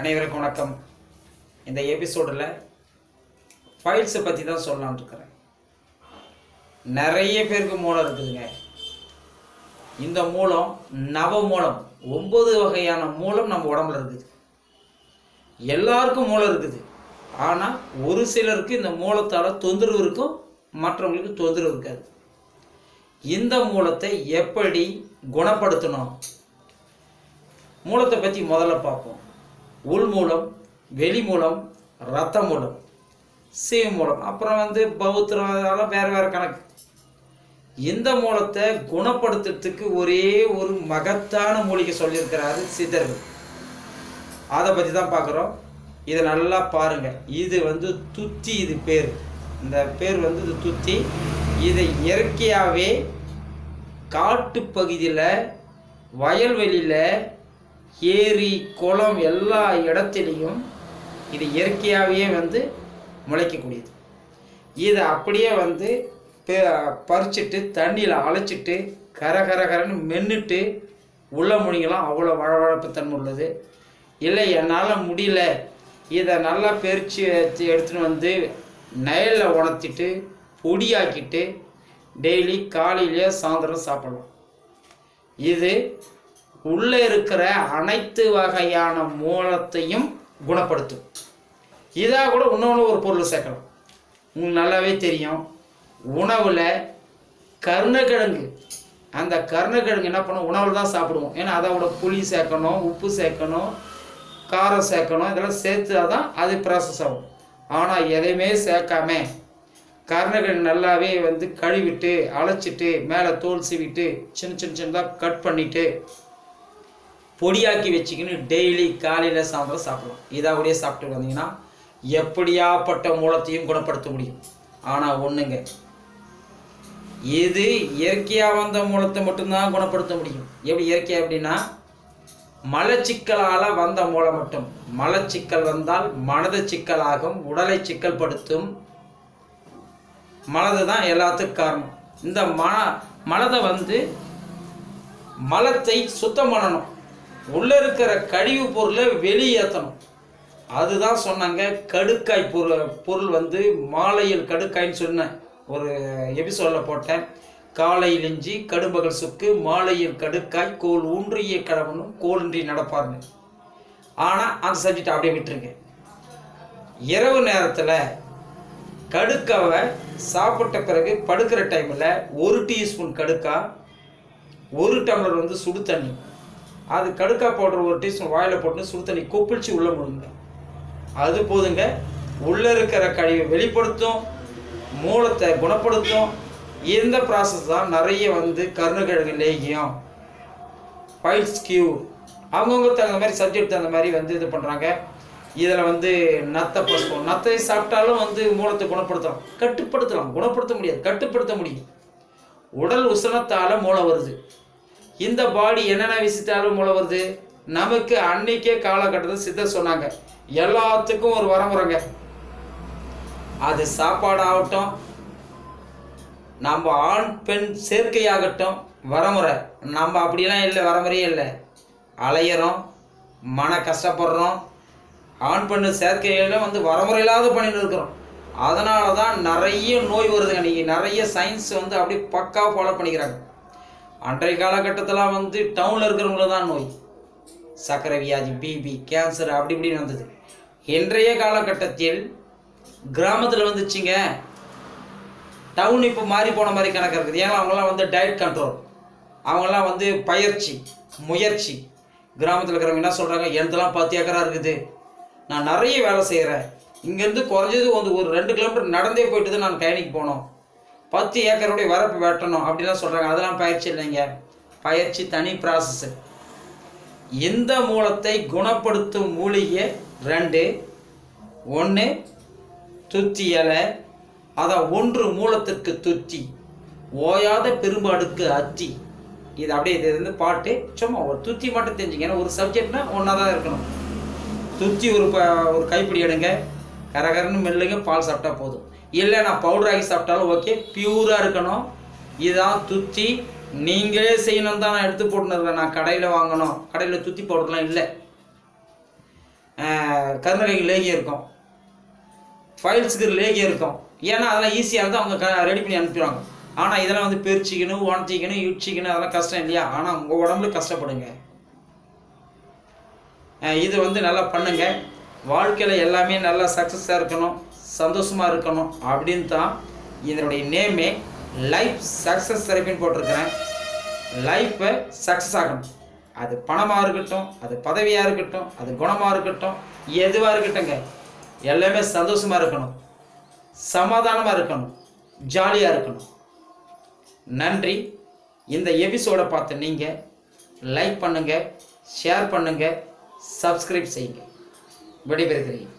அனைவருக்கும் வணக்கம். இந்த எபிசோடில் ஃபைல்ஸை பற்றி தான் சொல்லலாம்னு இருக்கிறேன். நிறைய பேருக்கு மூலம் இருக்குதுங்க. இந்த மூலம் நவ மூலம் ஒம்பது வகையான மூலம் நம்ம உடம்புல இருக்குது. எல்லாருக்கும் மூலம் இருக்குது. ஆனால் ஒரு சிலருக்கு இந்த மூலத்தால் தொந்தரவு இருக்கும் மற்றவங்களுக்கு தொந்தரவு இருக்காது. இந்த மூலத்தை எப்படி குணப்படுத்தணும்? மூலத்தை பற்றி முதல்ல பார்ப்போம். உள் மூலம் வெளி மூலம் ரத்த மூலம் சீவ மூலம். அப்புறம் வந்து பௌத்திரம் அதெல்லாம் வேறு வேறு கணக்கு. இந்த மூலத்தை குணப்படுத்துறதுக்கு ஒரே ஒரு மகத்தான மூலிகை சொல்லியிருக்கிறாரு சித்தர்கள் அதை பற்றி தான் பார்க்குறோம். இதை நல்லா பாருங்கள் இது வந்து துத்தி இது பேர். இந்த பேர் வந்து இது துத்தி. இதை இயற்கையாகவே காட்டுப்பகுதியில் வயல்வெளியில் ஏரி குளம் எல்லா இடத்துலையும் இது இயற்கையாகவே வந்து முளைக்கக்கூடியது. இதை அப்படியே வந்து பறிச்சுட்டு பறிச்சிட்டு தண்ணியில் அழைச்சிட்டு கர கர கரன்னு மென்னுட்டு உள்ள முடிங்கலாம் அவ்வளோ வளவழப்பு தன்மை உள்ளது. இல்லை என்னால் முடியல. இதை நல்லா பெரிச்சு எடுத்துன்னு வந்து நயலில் உணர்த்திட்டு பொடியாக்கிட்டு டெய்லி காலையிலேயே சாயந்தரம் சாப்பிடலாம். இது உள்ளே இருக்கிற அனைத்து வகையான மூலத்தையும் குணப்படுத்தும். இதாக கூட இன்னொன்று ஒரு பொருள் சேர்க்கலாம். உங்களுக்கு நல்லாவே தெரியும். உணவில் கருணக்கிழங்கு. அந்த கருணக்கிழங்கு என்ன பண்ணும்? உணவில் தான் சாப்பிடுவோம். ஏன்னா அதோட புளி சேர்க்கணும் உப்பு சேர்க்கணும் காரம் சேர்க்கணும் இதெல்லாம் சேர்த்து தான் அது ப்ராசஸ் ஆகும். ஆனால் எதையுமே சேர்க்காம கருணக்கிழங்கு நல்லாவே வந்து கழுவிட்டு அழைச்சிட்டு மேலே தோல் சீவிட்டு சின்ன சின்ன சின்னதாக கட் பண்ணிவிட்டு பொடியாக்கி வச்சுக்கின்னு டெய்லி காலையில் சாயந்தரம் சாப்பிடலாம். இதாக கூட சாப்பிட்டு வந்தீங்கன்னா எப்படியாப்பட்ட மூலத்தையும் குணப்படுத்த முடியும். ஆனால் ஒன்றுங்க இது இயற்கையாக வந்த மூலத்தை மட்டும்தான் குணப்படுத்த முடியும். எப்படி இயற்கை அப்படின்னா மலச்சிக்கலால் வந்த மூலம் மட்டும். மலச்சிக்கல் வந்தால் மனது சிக்கலாகும் உடலை சிக்கல்படுத்தும். மனது தான் எல்லாத்துக்கும் காரணம். இந்த மன மனதை வந்து மலத்தை சுத்தம் பண்ணணும். உள்ளே இருக்கிற கழிவு பொருளை வெளியேற்றணும் அதுதான் சொன்னாங்க கடுக்காய் பொருள் பொருள் வந்து மாலையில் கடுக்காய்ன்னு சொன்னேன் ஒரு எபிசோடில் போட்டேன். காலையில் இஞ்சி கடும்பகல் சுக்கு மாலையில் கடுக்காய் கோல் ஊன்றிய கடவுனும் கோலின்றி நடப்பார்னு ஆனால் அந்த சப்ஜெக்ட் அப்படியே விட்டுருங்க இரவு நேரத்தில் கடுக்காவை சாப்பிட்ட பிறகு படுக்கிற டைமில் ஒரு டீஸ்பூன் கடுக்கா ஒரு டம்ளர் வந்து சுடு தண்ணி. அது கடுக்கா பவுடர் ஒரு டீஸ்பூன் வாயில் போட்டு சுடு தண்ணி கொப்பிளிச்சு உள்ளே முழுங்க அது போதுங்க. உள்ளே இருக்கிற கழிவை வெளிப்படுத்தும் மூலத்தை குணப்படுத்தும். இந்த ப்ராசஸ் தான் நிறைய வந்து கருணக்கிழங்கு லேகியம் ஃபைல்ஸ் கியூ அவங்கவுங்க தகுந்த மாதிரி சப்ஜெக்ட் தகுந்த மாதிரி வந்து இது பண்ணுறாங்க இதில் வந்து நத்தை பசுப்பம் நத்தை சாப்பிட்டாலும் வந்து மூலத்தை குணப்படுத்தலாம். கட்டுப்படுத்தலாம். குணப்படுத்த முடியாது. கட்டுப்படுத்த முடியும். உடல் உசனத்தால் மூளை வருது. இந்த பாடி என்னென்ன விஷயத்தாலும் மூலம் வருது? நமக்கு அன்னைக்கே காலகட்டத்தில் சித்த சொன்னாங்க. எல்லாத்துக்கும் ஒரு வரமுறைங்க அது சாப்பாடு ஆகட்டும் நம்ம ஆண் பெண் சேர்க்கையாகட்டும் வரமுறை நம்ம அப்படிலாம் இல்லை வரமுறையே இல்லை. அலையிறோம் மன கஷ்டப்படுறோம். ஆண் பெண் சேர்க்கையில வந்து வரமுறை இல்லாத பண்ணிட்டு இருக்கிறோம். அதனால தான் நிறைய நோய் வருதுங்க. நீங்கள் நிறைய சயின்ஸ் வந்து அப்படியே பக்கா ஃபாலோ பண்ணிக்கிறாங்க. அன்றைய காலகட்டத்தில் வந்து டவுனில் இருக்கிறவங்கள தான் நோய். சர்க்கரை வியாதி பிபி கேன்சர் அப்படி இப்படி நடந்தது இன்றைய காலகட்டத்தில் கிராமத்தில் வந்துச்சுங்க. டவுன் இப்போ மாறி போன மாதிரி கணக்கு இருக்குது. ஏன்னா அவங்களாம் வந்து டயட் கண்ட்ரோல் அவங்களாம் வந்து பயிற்சி முயற்சி. கிராமத்தில் இருக்கிறவங்க என்ன சொல்கிறாங்க எனதெல்லாம் பத்து ஏக்கரா இருக்குது. நான் நிறைய வேலை செய்கிறேன் இங்கேருந்து குறைஞ்சது வந்து ஒரு ரெண்டு கிலோமீட்டர் நடந்தே போயிட்டு தான் நான் கயனிக்கு போனோம் பத்து ஏக்கருடைய வரப்பு வெட்டணும் அப்படிலாம் சொல்கிறாங்க அதெல்லாம் பயிற்சி இல்லைங்க. பயிற்சி தனி ப்ராசஸ்ஸு இந்த மூலத்தை குணப்படுத்தும் மூலிகை? ரெண்டு. ஒன்று துத்தி இலை. அதான் ஒன்று மூலத்திற்கு துத்தி ஓயாத பெரும்பாடுக்கு அத்தி. இது அப்படியே இது வந்து பாட்டு. சும்மா ஒரு துத்தி மட்டும் தெரிஞ்சுங்க. ஏன்னா ஒரு சப்ஜெக்ட்னா ஒன்றா தான் இருக்கணும். துத்தி ஒரு ப ஒரு கைப்பிடி எடுங்க. கரகரன்னு மெல்லுங்க பால் சாப்பிட்டா போதும். இல்லை நான் பவுடர் ஆகி சாப்பிட்டாலும் ஓகே பியூராக இருக்கணும். இதுதான் துத்தி. நீங்களே செய்யணும் தான் நான் எடுத்து போட்டுன்னு நான் கடையில் வாங்கணும். கடையில் துத்தி பவுடர்லாம் இல்லை. கருணகைக்கு லேகியம் இருக்கும். ஃபைல்ஸுக்கு லேகியம் இருக்கும். ஏன்னா அதெல்லாம் ஈஸியாக இருந்தால் அவங்க ரெடி பண்ணி அனுப்பிடுவாங்க. ஆனால் இதெல்லாம் வந்து பெருச்சிக்கணும் உணச்சிக்கணும் இடிச்சிக்கணும் அதெல்லாம் கஷ்டம் இல்லையா? ஆனால் உங்கள் உடம்புல கஷ்டப்படுங்க. இது வந்து நல்லா பண்ணுங்கள் வாழ்க்கையில் எல்லாமே நல்லா சக்ஸஸாக இருக்கணும். சந்தோஷமாக இருக்கணும் அப்படின்னு தான் இதனுடைய நேமே லைஃப் சக்ஸஸ் தெரப்பின்னு போட்டிருக்கிறேன். லைஃப்பை சக்ஸஸ் ஆகணும். அது பணமாக இருக்கட்டும் அது பதவியாக இருக்கட்டும் அது குணமாக இருக்கட்டும் எதுவாக இருக்கட்டும்ங்க. எல்லாமே சந்தோஷமாக இருக்கணும். சமாதானமாக இருக்கணும். ஜாலியாக இருக்கணும். நன்றி. இந்த எபிசோடை பார்த்து நீங்கள் லைக் பண்ணுங்கள் ஷேர் பண்ணுங்கள் சப்ஸ்கிரைப் செய்யுங்க. விடைபெறுகிறேன்.